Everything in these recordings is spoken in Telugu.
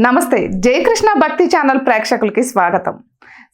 నమస్తే జయకృష్ణ భక్తి ఛానల్ ప్రేక్షకులకి స్వాగతం.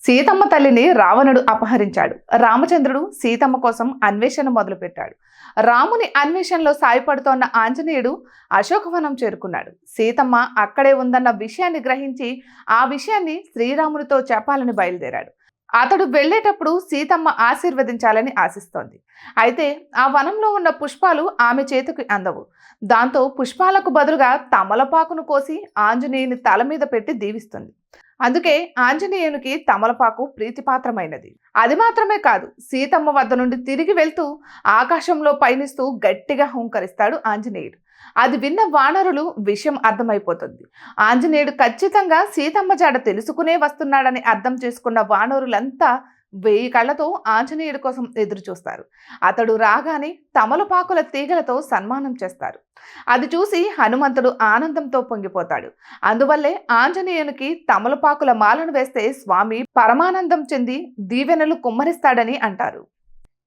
సీతమ్మ తల్లిని రావణుడు అపహరించాడు. రామచంద్రుడు సీతమ్మ కోసం అన్వేషణ మొదలుపెట్టాడు. రాముని అన్వేషణలో సాయపడుతోన్న ఆంజనేయుడు అశోకవనం చేరుకున్నాడు. సీతమ్మ అక్కడే ఉందన్న విషయాన్ని గ్రహించి ఆ విషయాన్ని శ్రీరామునితో చెప్పాలని బయలుదేరాడు. అతడు వెళ్ళేటప్పుడు సీతమ్మ ఆశీర్వదించాలని ఆశిస్తోంది. అయితే ఆ వనంలో ఉన్న పుష్పాలు ఆమె చేతికి అందవు. దాంతో పుష్పాలకు బదులుగా తమలపాకును కోసి ఆంజనేయుని తల మీద పెట్టి దీవిస్తుంది. అందుకే ఆంజనేయునికి తమలపాకు ప్రీతిపాత్రమైనది. అది మాత్రమే కాదు సీతమ్మ వద్ద నుండి తిరిగి వెళ్తూ ఆకాశంలో పయనిస్తూ గట్టిగా హుంకరిస్తాడు ఆంజనేయుడు. అది విన్న వానరులు విషయం అర్థమైపోతుంది. ఆంజనేయుడు ఖచ్చితంగా సీతమ్మ జాడ తెలుసుకునే వస్తున్నాడని అర్థం చేసుకున్న వానరులంతా వెయ్యి కళ్ళతో ఆంజనేయుడి కోసం ఎదురు చూస్తారు అతడు రాగానే తమలపాకుల తీగలతో సన్మానం చేస్తారు. అది చూసి హనుమంతుడు ఆనందంతో పొంగిపోతాడు. అందువల్లే ఆంజనేయునికి తమలపాకుల మాలను వేస్తే స్వామి పరమానందం చెంది దీవెనలు కుమ్మరిస్తాడని అంటారు.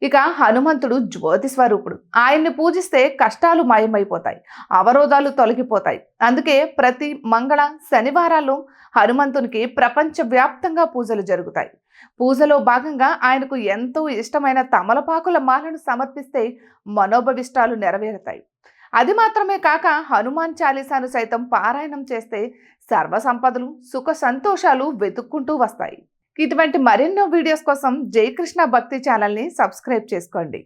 ఇక హనుమంతుడు జ్యోతి స్వరూపుడు. ఆయన్ని పూజిస్తే కష్టాలు మాయమైపోతాయి అవరోధాలు తొలగిపోతాయి. అందుకే ప్రతి మంగళ శనివారాలు హనుమంతునికి ప్రపంచవ్యాప్తంగా పూజలు జరుగుతాయి. పూజలో భాగంగా ఆయనకు ఎంతో ఇష్టమైన తమలపాకుల మాలను సమర్పిస్తే మనోభవిష్టాలు నెరవేరుతాయి. అది మాత్రమే కాక హనుమాన్ చాలీసాను సైతం పారాయణం చేస్తే సర్వ సంపదలు సుఖ సంతోషాలు వెతుక్కుంటూ వస్తాయి. ఇటువంటి మరెన్నో వీడియోస్ కోసం జయకృష్ణ భక్తి ఛానల్ని సబ్స్క్రైబ్ చేసుకోండి.